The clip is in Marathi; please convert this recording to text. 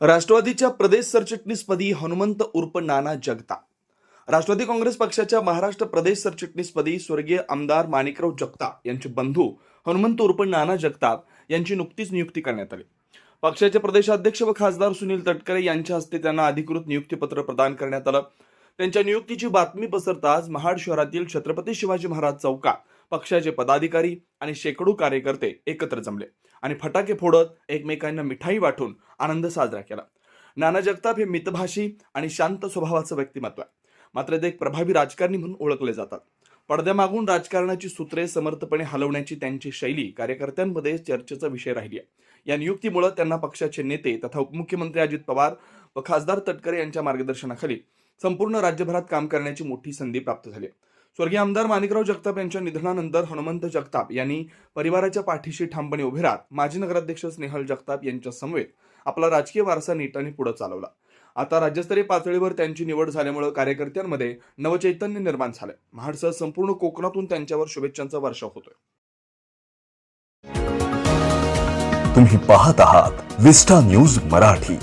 राष्ट्रवादीच्या प्रदेश सरचिटणीसपदी हनुमंत उर्फ नाना जगताप राष्ट्रवादी काँग्रेस पक्षाच्या महाराष्ट्र प्रदेश सरचिटणीसपदी स्वर्गीय आमदार माणिकराव जगताप यांचे बंधू हनुमंत उर्फ नाना जगताप यांची नुकतीच नियुक्ती करण्यात आली. पक्षाचे प्रदेशाध्यक्ष व खासदार सुनील तटकरे यांच्या हस्ते त्यांना अधिकृत नियुक्तीपत्र प्रदान करण्यात आलं. त्यांच्या नियुक्तीची बातमी पसरताच महाड शहरातील छत्रपती शिवाजी महाराज चौकात पक्षाचे पदाधिकारी आणि शेकडो कार्यकर्ते एकत्र जमले आणि फटाके फोडत एकमेकांना मिठाई वाटून आनंद साजरा केला. नाना जगताप हे मितभाषी आणि शांत स्वभावाचं व्यक्तिमत्व आहे. मात्र ते एक प्रभावी राजकारणी म्हणून ओळखले जातात. पडद्यामागून राजकारणाची सूत्रे समर्थपणे हलवण्याची त्यांची शैली कार्यकर्त्यांमध्ये चर्चेचा विषय राहिली आहे. या नियुक्तीमुळे त्यांना पक्षाचे नेते तथा उपमुख्यमंत्री अजित पवार व खासदार तटकरे यांच्या मार्गदर्शनाखाली संपूर्ण राज्यभरात काम करण्याची मोठी संधी प्राप्त झाली स्वर्गीय आमदार माणिकराव जगताप यांच्या निधनानंतर हनुमंत जगताप यांनी परिवाराच्या पाठीशी ठामपणे उभे राहत माजी नगराध्यक्ष स्नेहल जगताप यांच्या समवेत आपला राजकीय वारसा नीटाने पुढे चालवला. आता राज्यस्तरीय पातळीवर त्यांची निवड झाल्यामुळे कार्यकर्त्यांमध्ये नवचैतन्य निर्माण झालंय. महाडसह संपूर्ण कोकणातून त्यांच्यावर शुभेच्छांचा वर्षाव होतोय. तुम्ही पाहत आहात विस्टा न्यूज मराठी.